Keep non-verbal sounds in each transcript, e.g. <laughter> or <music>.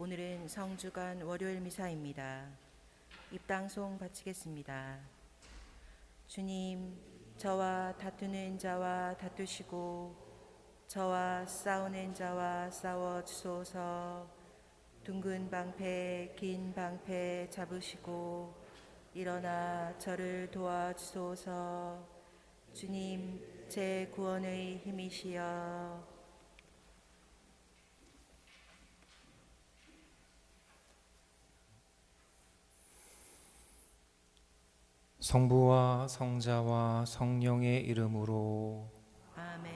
오늘은 성주간 월요일 미사입니다. 입당송 바치겠습니다. 주님, 저와 다투는 자와 다투시고 저와 싸우는 자와 싸워 주소서. 둥근 방패, 긴 방패 잡으시고 일어나 저를 도와주소서. 주님, 제 구원의 힘이시여. 성부와 성자와 성령의 이름으로. 아멘.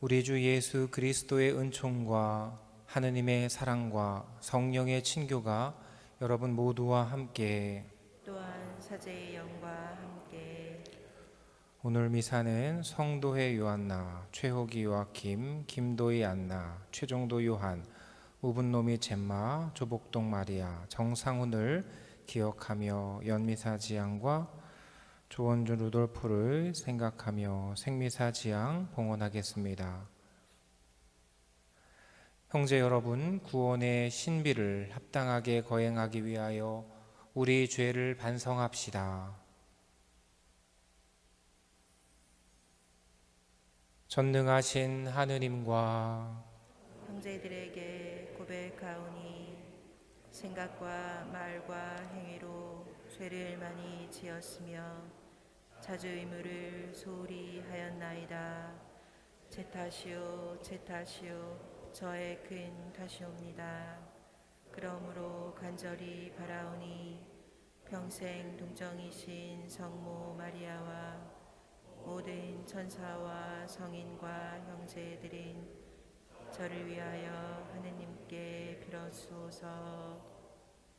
우리 주 예수 그리스도의 은총과 하느님의 사랑과 성령의 친교가 여러분 모두와 함께. 또한 사제의 영과 함께. 오늘 미사는 성도회 요한나, 최호기 요아킴, 김도희 안나, 최종도 요한, 우분노미 젬마, 조복동 마리아, 정상훈을 기억하며 연미사 지향과 조원준 루돌프를 생각하며 생미사 지향 봉헌하겠습니다. 형제 여러분, 구원의 신비를 합당하게 거행하기 위하여 우리 죄를 반성합시다. 전능하신 하느님과 형제들에게 고백하오니 생각과 말과 행위로 죄를 많이 지었으며 자주 의무를 소홀히 하였나이다. 제 탓이요 제 탓이요 저의 큰 탓이옵니다. 그러므로 간절히 바라오니 평생 동정이신 성모 마리아와 모든 천사와 성인과 형제들인 저를 위하여 하느님께 빌어주소서.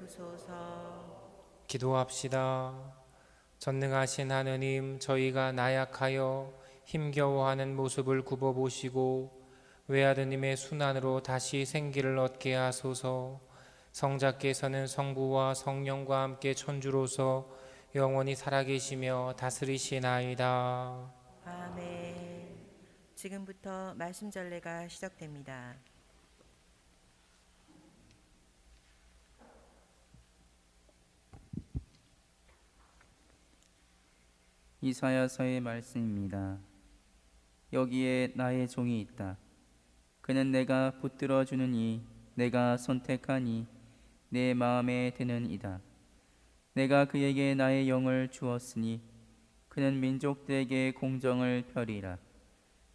베푸소서. 기도합시다. 전능하신 하느님, 저희가 나약하여 힘겨워하는 모습을 굽어보시고 외아드님의 순환으로 다시 생기를 얻게 하소서. 성자께서는 성부와 성령과 함께 천주로서 영원히 살아계시며 다스리시나이다. 아멘. 지금부터 말씀 전례가 시작됩니다. 이사야서의 말씀입니다. 여기에 나의 종이 있다. 그는 내가 붙들어 주느니 내가 선택하니 내 마음에 드는 이다. 내가 그에게 나의 영을 주었으니 그는 민족들에게 공정을 펴리라.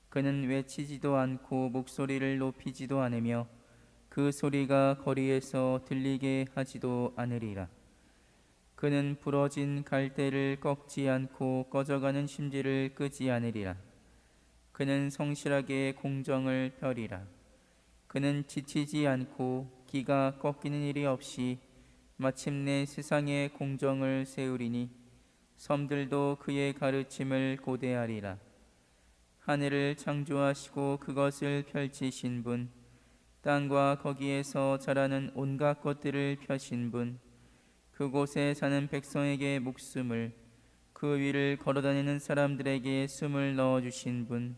그는 외치지도 않고 목소리를 높이지도 않으며 그 소리가 거리에서 들리게 하지도 않으리라. 그는 부러진 갈대를 꺾지 않고 꺼져가는 심지를 끄지 않으리라. 그는 성실하게 공정을 펴리라. 그는 지치지 않고 기가 꺾이는 일이 없이 마침내 세상에 공정을 세우리니 섬들도 그의 가르침을 고대하리라. 하늘을 창조하시고 그것을 펼치신 분, 땅과 거기에서 자라는 온갖 것들을 펴신 분, 그곳에 사는 백성에게 목숨을 그 위를 걸어다니는 사람들에게 숨을 넣어 주신 분,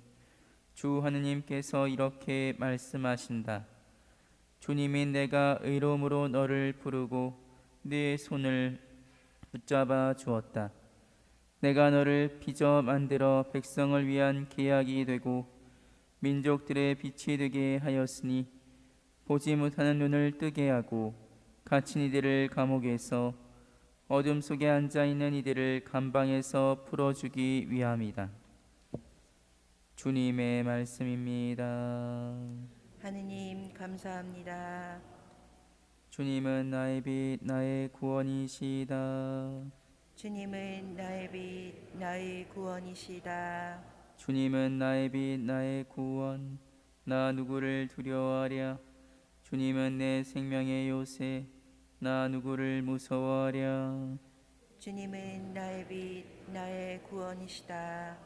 주 하느님께서 이렇게 말씀하신다. 주님이 내가 의로움으로 너를 부르고 네 손을 붙잡아 주었다. 내가 너를 빚어 만들어 백성을 위한 계약이 되고 민족들의 빛이 되게 하였으니 보지 못하는 눈을 뜨게 하고 갇힌 이들을 감옥에서 어둠 속에 앉아 있는 이들을 감방에서 풀어주기 위함이다. 주님의 말씀입니다. 하느님 감사합니다. 주님은 나의 빛, 나의 구원이시다. 주님은 나의 빛, 나의 구원이시다. 주님은 나의 빛, 나의 구원. 나 누구를 두려워하랴? 주님은 내 생명의 요새 나 누구를 무서워하랴 주님은 나의 빛, 나의 구원이시다.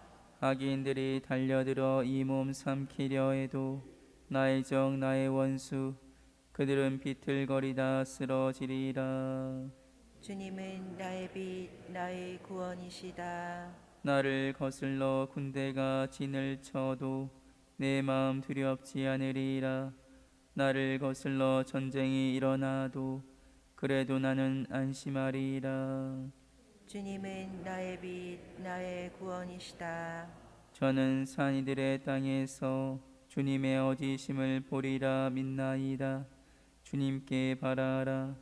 악인들이 달려들어 이 몸 삼키려 해도 나의 적 나의 원수 그들은 비틀거리다 쓰러지리라 주님은 나의 빛, 나의 구원이시다. 나를 거슬러 군대가 진을 쳐도 내 마음 두렵지 않으리라 나를 거슬러 전쟁이 일어나도 그래도 나는 안심하리라 주님은 나의 빛, 나의 구원이시다. 저는 산이들의 땅에서 주님의 어디심을 보리라 믿나이다. 주님께 바라라.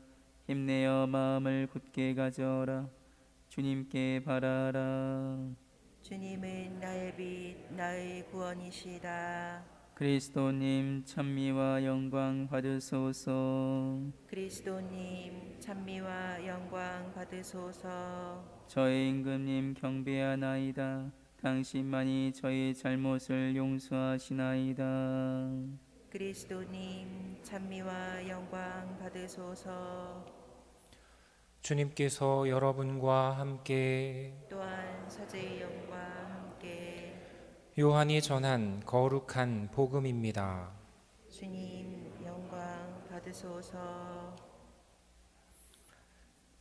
힘내어 마음을 굳게 가져라. 주님께 바라라. 주님은 나의 빛, 나의 구원이시다. 그리스도님 찬미와 영광 받으소서. 그리스도님 찬미와 영광 받으소서. 저의 임금님 경배하나이다. 당신만이 저의 잘못을 용서하시나이다. 그리스도님 찬미와 영광 받으소서. 주님께서 여러분과 함께 또한 사제의 영과 함께 요한이 전한 거룩한 복음입니다. 주님 영광 받으소서.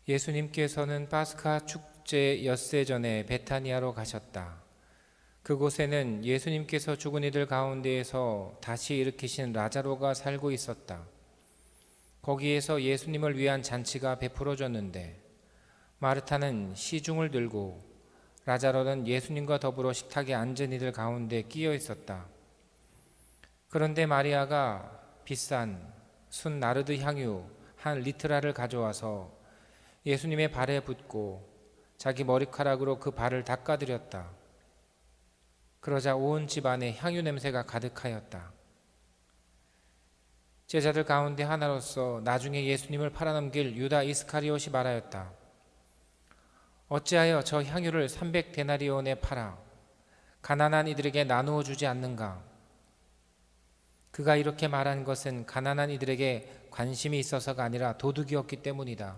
예수님께서는 파스카 축제 엿새 전에 베타니아로 가셨다. 그곳에는 예수님께서 죽은 이들 가운데에서 다시 일으키신 라자로가 살고 있었다. 거기에서 예수님을 위한 잔치가 베풀어졌는데 마르타는 시중을 들고 라자로는 예수님과 더불어 식탁에 앉은 이들 가운데 끼어 있었다. 그런데 마리아가 비싼 순 나르드 향유 한 리트라를 가져와서 예수님의 발에 붓고 자기 머리카락으로 그 발을 닦아드렸다. 그러자 온 집안에 향유 냄새가 가득하였다. 제자들 가운데 하나로서 나중에 예수님을 팔아넘길 유다 이스카리옷이 말하였다. 어찌하여 저 향유를 300데나리온에 팔아 가난한 이들에게 나누어 주지 않는가? 그가 이렇게 말한 것은 가난한 이들에게 관심이 있어서가 아니라 도둑이었기 때문이다.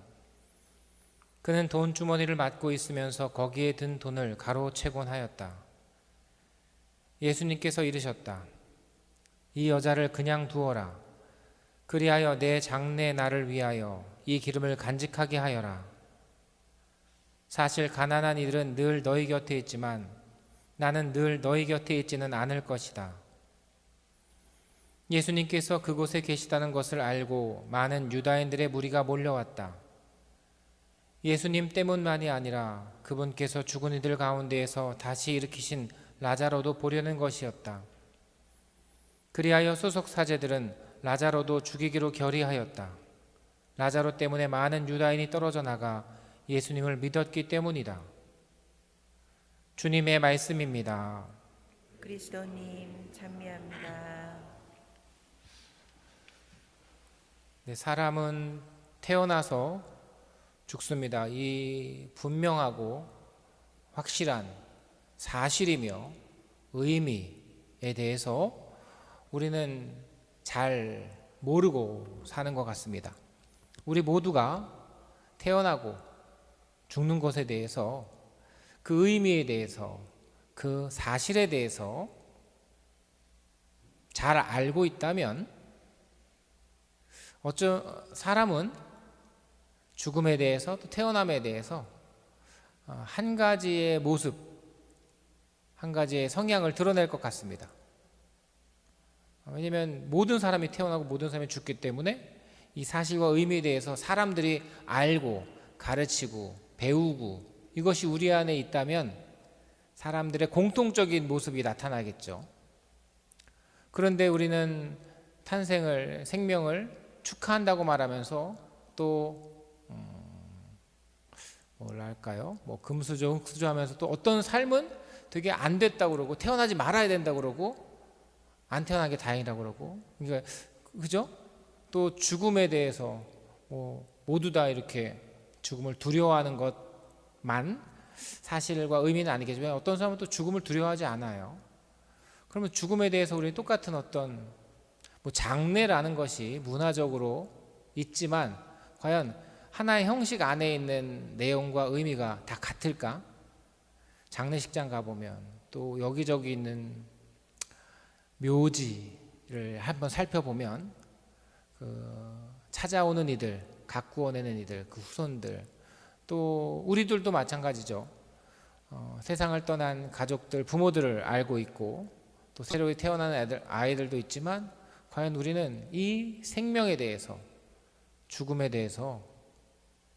그는 돈 주머니를 맡고 있으면서 거기에 든 돈을 가로채곤 하였다. 예수님께서 이르셨다. 이 여자를 그냥 두어라. 그리하여 내 장래 나를 위하여 이 기름을 간직하게 하여라. 사실 가난한 이들은 늘 너희 곁에 있지만 나는 늘 너희 곁에 있지는 않을 것이다. 예수님께서 그곳에 계시다는 것을 알고 많은 유다인들의 무리가 몰려왔다. 예수님 때문만이 아니라 그분께서 죽은 이들 가운데에서 다시 일으키신 라자로도 보려는 것이었다. 그리하여 소속 사제들은 라자로도 죽이기로 결의하였다. 라자로 때문에 많은 유다인이 떨어져 나가 예수님을 믿었기 때문이다. 주님의 말씀입니다. 그리스도님 찬미합니다. 네, 사람은 태어나서 죽습니다. 이 분명하고 확실한 사실이며 의미에 대해서 우리는 잘 모르고 사는 것 같습니다. 우리 모두가 태어나고 죽는 것에 대해서 그 의미에 대해서 그 사실에 대해서 잘 알고 있다면 어쩌 사람은 죽음에 대해서 또 태어남에 대해서 어, 한 가지의 모습, 한 가지의 성향을 드러낼 것 같습니다. 어, 왜냐하면 모든 사람이 태어나고 모든 사람이 죽기 때문에 이 사실과 의미에 대해서 사람들이 알고 가르치고 배우고 이것이 우리 안에 있다면 사람들의 공통적인 모습이 나타나겠죠. 그런데 우리는 탄생을 생명을 축하한다고 말하면서 또 뭐라 할까요? 뭐 금수저 흑수저 하면서 또 어떤 삶은 되게 안 됐다고 그러고 태어나지 말아야 된다고 그러고 안 태어나게 다행이라고 그러고 그러니까 그죠? 또 죽음에 대해서 뭐 모두 다 이렇게 죽음을 두려워하는 것만 사실과 의미는 아니겠지만 어떤 사람은 또 죽음을 두려워하지 않아요. 그러면 죽음에 대해서 우리는 똑같은 어떤 뭐 장례라는 것이 문화적으로 있지만 과연 하나의 형식 안에 있는 내용과 의미가 다 같을까? 장례식장 가보면 또 여기저기 있는 묘지를 한번 살펴보면 그 찾아오는 이들, 가꾸어내는 이들, 그 후손들 또 우리들도 마찬가지죠. 어, 세상을 떠난 가족들, 부모들을 알고 있고 또 새로 태어나는 애들, 아이들도 있지만 과연 우리는 이 생명에 대해서 죽음에 대해서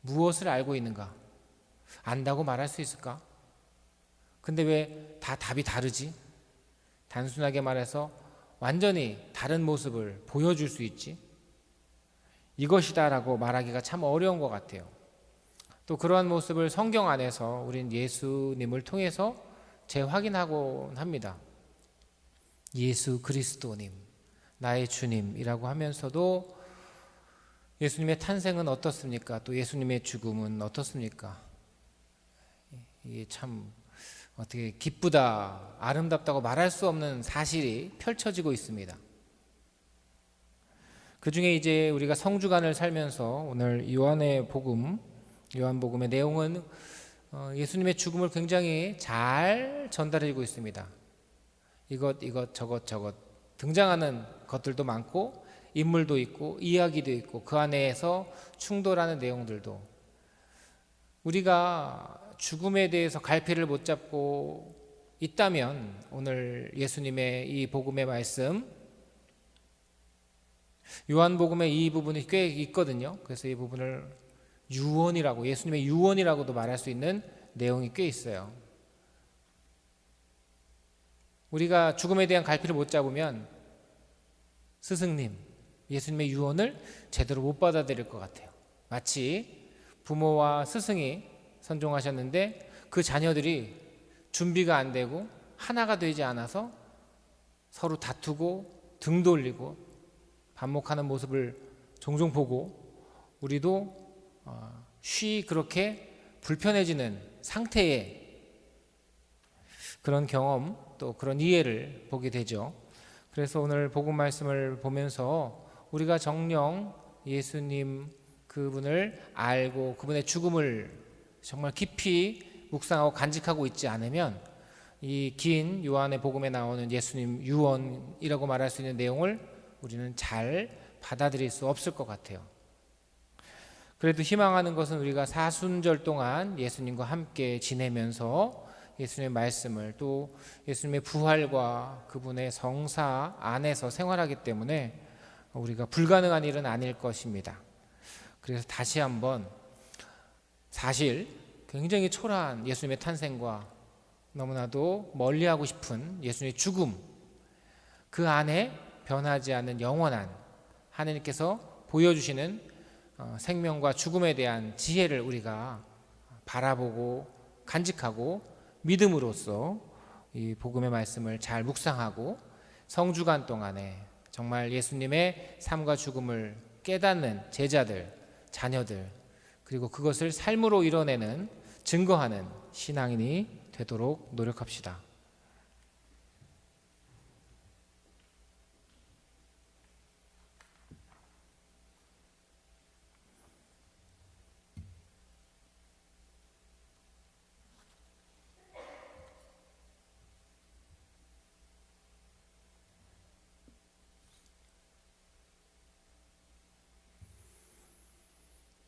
무엇을 알고 있는가? 안다고 말할 수 있을까? 근데 왜 다 답이 다르지? 단순하게 말해서 완전히 다른 모습을 보여줄 수 있지? 이것이다라고 말하기가 참 어려운 것 같아요. 또 그러한 모습을 성경 안에서 우린 예수님을 통해서 재확인하곤 합니다. 예수 그리스도님, 나의 주님이라고 하면서도 예수님의 탄생은 어떻습니까? 또 예수님의 죽음은 어떻습니까? 이게 참 어떻게 기쁘다, 아름답다고 말할 수 없는 사실이 펼쳐지고 있습니다. 그 중에 이제 우리가 성주간을 살면서 오늘 요한의 복음, 요한복음의 내용은 어, 예수님의 죽음을 굉장히 잘 전달해주고 있습니다. 이것, 이것, 저것, 저것 등장하는 것들도 많고 인물도 있고 이야기도 있고 그 안에서 충돌하는 내용들도 우리가 죽음에 대해서 갈피를 못 잡고 있다면 오늘 예수님의 이 복음의 말씀 요한복음의 이 부분이 꽤 있거든요. 그래서 이 부분을 유언이라고 예수님의 유언이라고도 말할 수 있는 내용이 꽤 있어요. 우리가 죽음에 대한 갈피를 못 잡으면 스승님, 예수님의 유언을 제대로 못 받아들일 것 같아요. 마치 부모와 스승이 선종하셨는데 그 자녀들이 준비가 안 되고 하나가 되지 않아서 서로 다투고 등 돌리고 반목하는 모습을 종종 보고 우리도 어, 쉬 그렇게 불편해지는 상태의 그런 경험 또 그런 이해를 보게 되죠. 그래서 오늘 복음 말씀을 보면서 우리가 정령 예수님 그분을 알고 그분의 죽음을 정말 깊이 묵상하고 간직하고 있지 않으면 이 긴 요한의 복음에 나오는 예수님 유언이라고 말할 수 있는 내용을 우리는 잘 받아들일 수 없을 것 같아요. 그래도 희망하는 것은 우리가 사순절 동안 예수님과 함께 지내면서 예수님의 말씀을 또 예수님의 부활과 그분의 성사 안에서 생활하기 때문에 우리가 불가능한 일은 아닐 것입니다. 그래서 다시 한번 사실 굉장히 초라한 예수님의 탄생과 너무나도 멀리하고 싶은 예수님의 죽음 그 안에 변하지 않는 영원한 하나님께서 보여주시는 어, 생명과 죽음에 대한 지혜를 우리가 바라보고 간직하고 믿음으로써 이 복음의 말씀을 잘 묵상하고 성주간 동안에 정말 예수님의 삶과 죽음을 깨닫는 제자들, 자녀들 그리고 그것을 삶으로 이뤄내는 증거하는 신앙인이 되도록 노력합시다.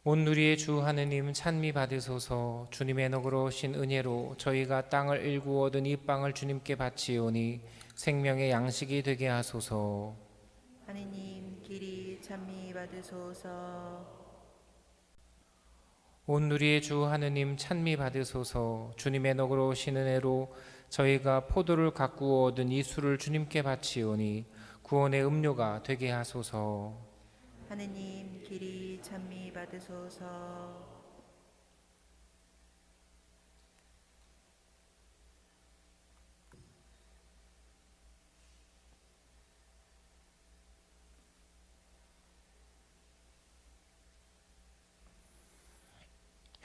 온 누리의 주 하느님 찬미 받으소서. 주님의 너그러 오신 은혜로 저희가 땅을 일구 얻은 이 빵을 주님께 바치오니 생명의 양식이 되게 하소서. 하느님 길이 찬미 받으소서. 온 누리의 주 하느님 찬미 받으소서. 주님의 너그러 오신 은혜로 저희가 포도를 가꾸어 얻은 이 술을 주님께 바치오니 구원의 음료가 되게 하소서 하느님 길이 찬미 받으소서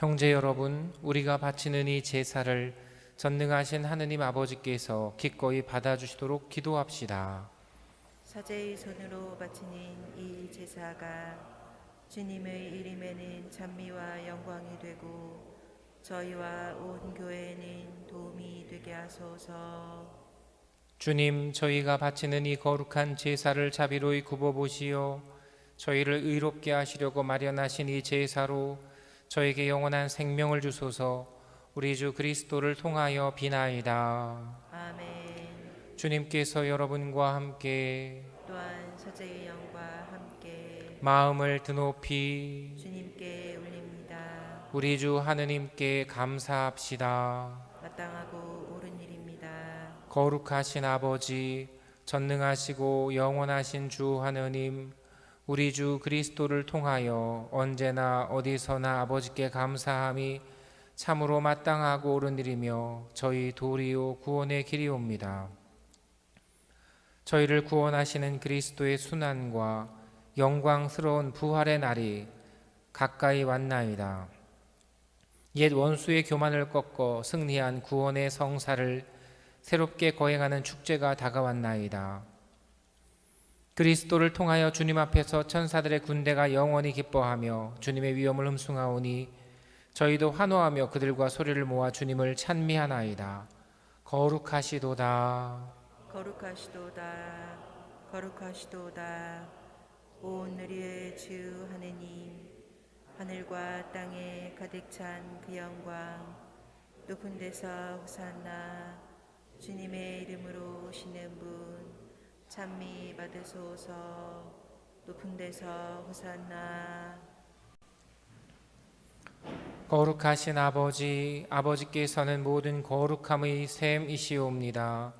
형제 여러분, 우리가 바치는 이 제사를 전능하신 하느님 아버지께서 기꺼이 받아주시도록 기도합시다. 사제의 손으로 바치는 이 제사가 주님의 이름에는 찬미와 영광이 되고 저희와 온 교회에는 도움이 되게 하소서. 주님, 저희가 바치는 이 거룩한 제사를 자비로이 굽어 보시어 저희를 의롭게 하시려고 마련하신 이 제사로 저에게 영원한 생명을 주소서. 우리 주 그리스도를 통하여 비나이다. 주님께서 여러분과 함께 또한 사제의 영과 함께 마음을 드높이 주님께 올립니다. 우리 주 하느님께 감사합시다. 마땅하고 옳은 일입니다. 거룩하신 아버지, 전능하시고 영원하신 주 하느님, 우리 주 그리스도를 통하여 언제나 어디서나 아버지께 감사함이 참으로 마땅하고 옳은 일이며 저희 도리요 구원의 길이옵니다. 저희를 구원하시는 그리스도의 순환과 영광스러운 부활의 날이 가까이 왔나이다. 옛 원수의 교만을 꺾어 승리한 구원의 성사를 새롭게 거행하는 축제가 다가왔나이다. 그리스도를 통하여 주님 앞에서 천사들의 군대가 영원히 기뻐하며 주님의 위엄을 흠숭하오니 저희도 환호하며 그들과 소리를 모아 주님을 찬미하나이다. 거룩하시도다. 거룩하시도다. 거룩하시도다. 온 누리의 주 하느님 하늘과 땅에 가득 찬 그 영광 높은 데서 호산나 주님의 이름으로 오시는 분 찬미 받으소서 높은 데서 호산나 거룩하신 아버지, 아버지께서는 모든 거룩함의 샘이시옵니다.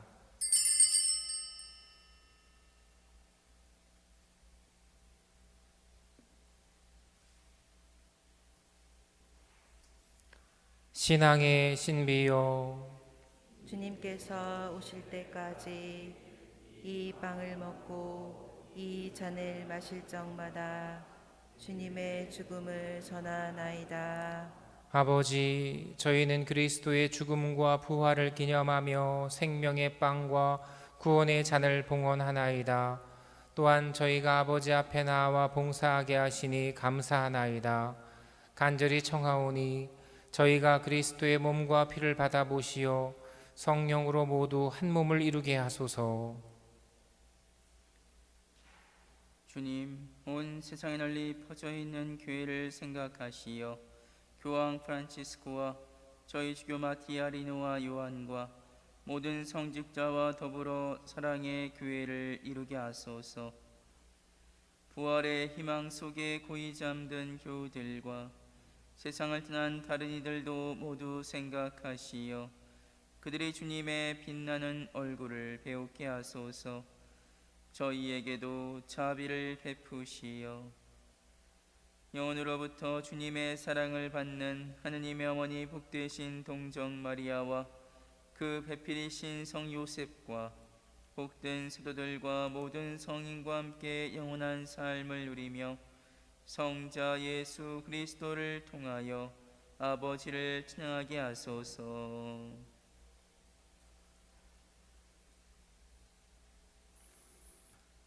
신앙의 신비요 주님께서 오실 때까지 이 빵을 먹고 이 잔을 마실 적마다 주님의 죽음을 전하나이다. 아버지, 저희는 그리스도의 죽음과 부활을 기념하며 생명의 빵과 구원의 잔을 봉헌하나이다. 또한 저희가 아버지 앞에 나와 봉사하게 하시니 감사하나이다. 간절히 청하오니 저희가 그리스도의 몸과 피를 받아 보시어 성령으로 모두 한 몸을 이루게 하소서. 주님, 온 세상에 널리 퍼져 있는 교회를 생각하시어 교황 프란치스코와 저희 주교 마티아리노와 요한과 모든 성직자와 더불어 사랑의 교회를 이루게 하소서. 부활의 희망 속에 고이 잠든 교우들과 세상을 떠난 다른 이들도 모두 생각하시어 그들이 주님의 빛나는 얼굴을 배우게 하소서. 저희에게도 자비를 베푸시어 영원으로부터 주님의 사랑을 받는 하느님의 어머니 복되신 동정 마리아와 그 배필이신 성 요셉과 복된 수도들과 모든 성인과 함께 영원한 삶을 누리며 성자 예수 그리스도를 통하여 아버지를 찬양하게 하소서.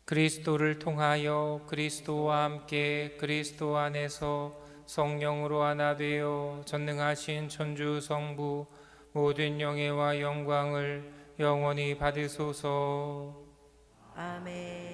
그리스도를 통하여 그리스도와 함께 그리스도 안에서 성령으로 하나 되어 전능하신 천주 성부 모든 영예와 영광을 영원히 받으소서. 아멘.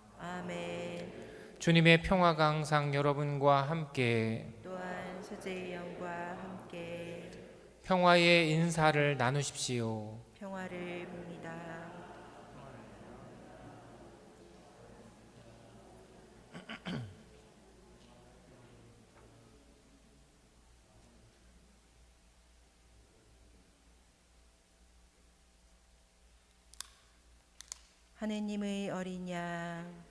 아멘. 주님의 평화가 항상 여러분과 함께. 또한 서재의 영과 함께 평화의 인사를 나누십시오. 평화를 빕니다. <clears throat> 하느님의 어린 양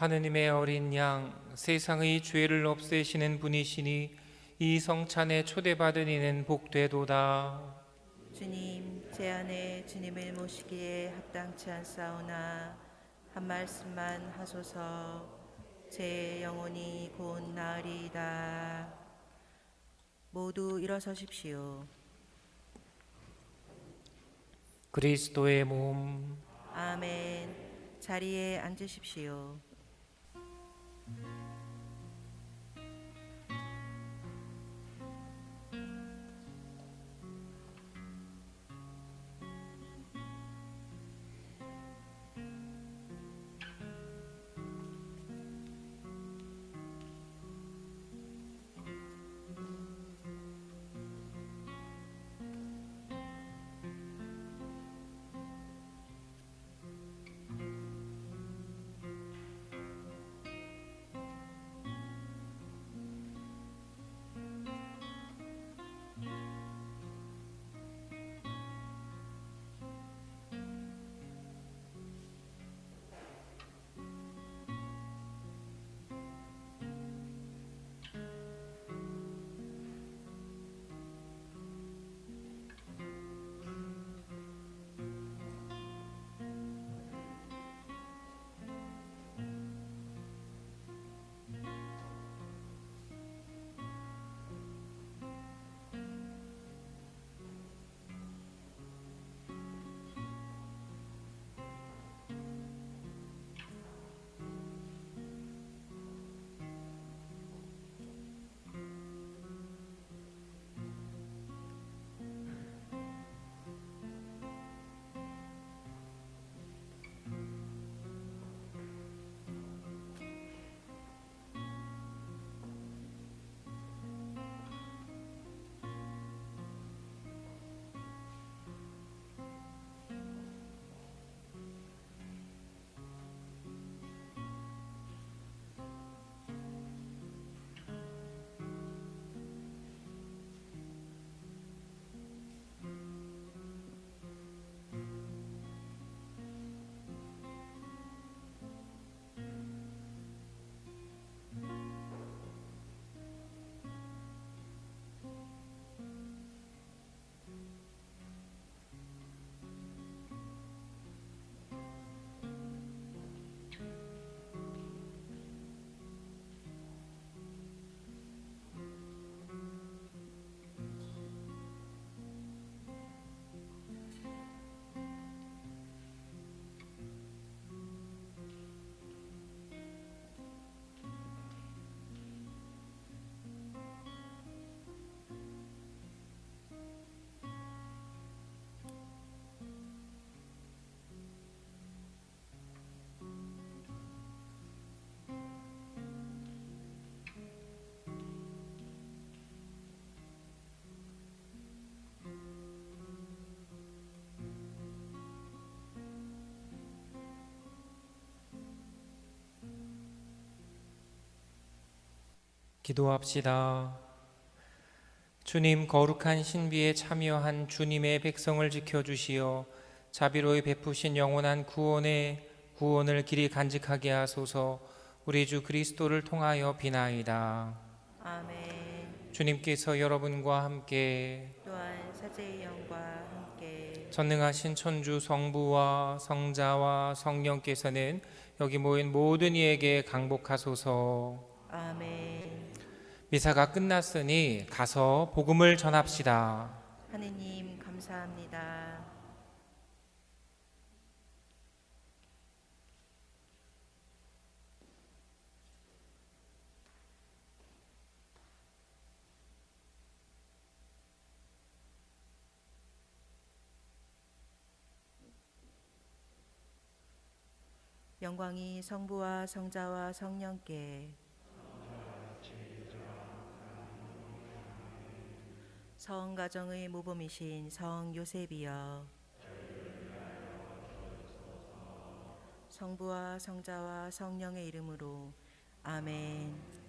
하느님의 어린 양 세상의 죄를 없애시는 분이시니 이 성찬에 초대받은 이는 복되도다. 주님 제 안에 주님을 모시기에 합당치 않사오나 한 말씀만 하소서. 제 영혼이 곧 나으리이다. 모두 일어서십시오. 그리스도의 몸. 아멘. 자리에 앉으십시오 기도합시다. 주님 거룩한 신비에 참여한 주님의 백성을 지켜 주시어 자비로이 베푸신 영원한 구원의 구원을 길이 간직하게 하소서. 우리 주 그리스도를 통하여 비나이다. 아멘. 주님께서 여러분과 함께 또한 사제의 영과 함께 전능하신 천주 성부와 성자와 성령께서는 여기 모인 모든 이에게 강복하소서. 아멘. 미사가 끝났으니 가서 복음을 전합시다. 하느님 감사합니다. 영광이 성부와 성자와 성령께 성 가정의 모범이신 성 요셉이여 성부와 성자와 성령의 이름으로 아멘.